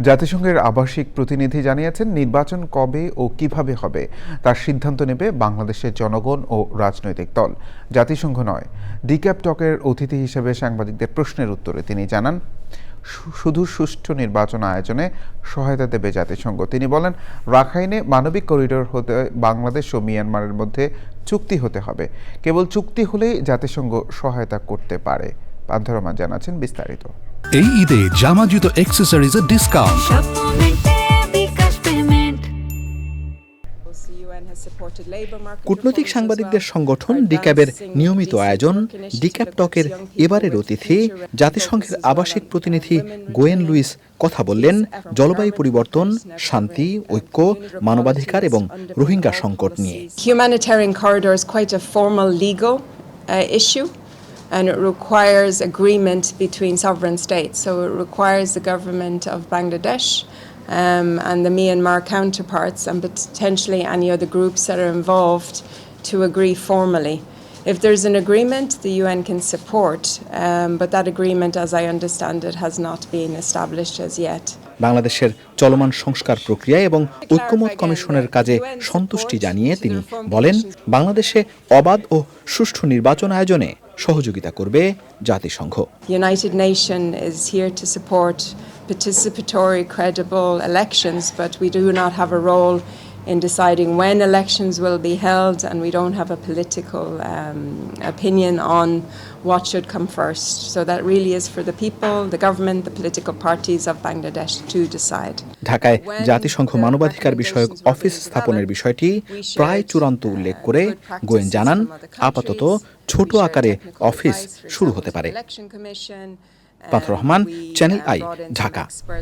জাতিসংঘের আবাসিক প্রতিনিধি জানিয়েছেন নির্বাচন কবে ও কীভাবে হবে তার সিদ্ধান্ত নেবে বাংলাদেশের জনগণ ও রাজনৈতিক দল। জাতিসংঘ নয়, ডিক্যাপ টকের অতিথি হিসেবে সাংবাদিকদের প্রশ্নের উত্তরে তিনি জানান শুধু সুষ্ঠু নির্বাচন আয়োজনে সহায়তা দেবে জাতিসংঘ। তিনি বলেন, রাখাইনে মানবিক করিডোর হতে বাংলাদেশ ও মিয়ানমারের মধ্যে চুক্তি হতে হবে। কেবল চুক্তি হলেই জাতিসংঘ সহায়তা করতে পারে। পান্থ রহমান জানাচ্ছেন বিস্তারিত। এই ঈদে জামা জুতো অ্যাক্সেসরিজের ডিসকাউন্ট কূটনৈতিক সাংবাদিকদের সংগঠন ডিক্যাবের নিয়মিত আয়োজন ডিক্যাব টকের এবারের অতিথি জাতিসংঘের আবাসিক প্রতিনিধি গোয়েন লুইস কথা বললেন জলবায়ু পরিবর্তন শান্তি ঐক্য মানবাধিকার এবং রোহিঙ্গা সংকট নিয়ে। Humanitarian corridor is quite a formal legal uh, issue. And it requires agreement between sovereign states. So it requires the government of Bangladesh um, and the Myanmar counterparts and potentially any other groups that are involved to agree formally. If there's an agreement, the UN can support, um, but that agreement, as I understand it, has not been established as yet. বাংলাদেশের চলমান সংস্কার প্রক্রিয়া এবং ঐক্যমত কমিশনের কাজে সন্তুষ্টি জানিয়ে তিনি বলেন বাংলাদেশে অবাধ ও সুষ্ঠু নির্বাচন আয়োজনে সহযোগিতা করবে জাতিসংঘ United Nation is here to support participatory, credible elections, but we do not have a role in deciding when elections will be held, and we don't have a political um, opinion on what should come first. So that really is for the people, the government, the political parties of Bangladesh to decide. ঢাকায় জাতিসংঘ মানবাধিকার বিষয়ক office স্থাপনের বিষয়টি প্রায় চূড়ান্ত উল্লেখ করে গোয়েন জানান আপাতত ছোট আকারে অফিস শুরু হতে পারে পাথর রহমান চ্যানেল আই ঢাকা